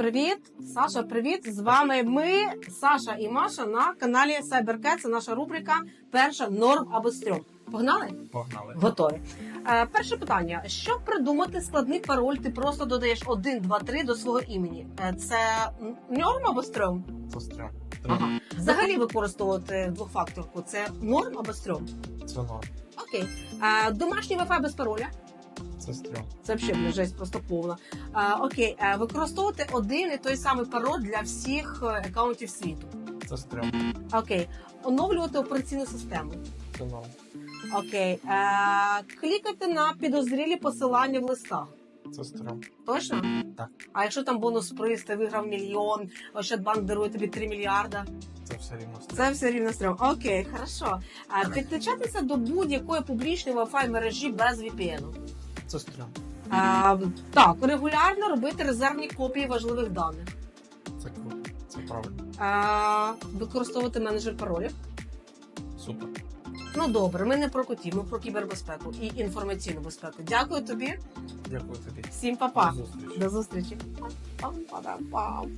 привіт! Саша, привіт! З вами ми, Саша і Маша на каналі CyberCat. Це наша рубрика Перша норм або стрьом. Погнали? Погнали. Готові. Е, перше питання: щоб придумати складний пароль, ти просто додаєш 1, 2, 3 до свого імені. Е, це норм або стрьом? Це стрьом. Ага. Взагалі використовувати двохфакторку. Це норм або стрьом? Це норм. Окей. Е, домашній Wi-Fi без пароля. Це стрьом. Це взагалі бля, жесть просто повна. А, окей, а, використовувати один і той самий пароль для всіх е, аккаунтів світу. Це стрьом. Окей, оновлювати операційну систему. Це норм. Окей, а, клікати на підозрілі посилання в листах. Це стрьом. Точно? Так. А якщо там бонус приз, ти виграв мільйон, Ощадбанк дарує тобі 3 мільярда. Це все рівно стрьом. Це все рівно стрьом. Окей, хорошо. А, підключатися до будь-якої публічної Wi-Fi мережі без VPN. Це стрьом. А, так, регулярно робити резервні копії важливих даних. Це круто. Це правильно. А, використовувати менеджер паролів. Супер. Ну добре, ми не про котів, ми про кібербезпеку і інформаційну безпеку. Дякую тобі, Дякую тобі. всім па-па. До зустрічі. До зустрічі. Пам-пам-пам-пам.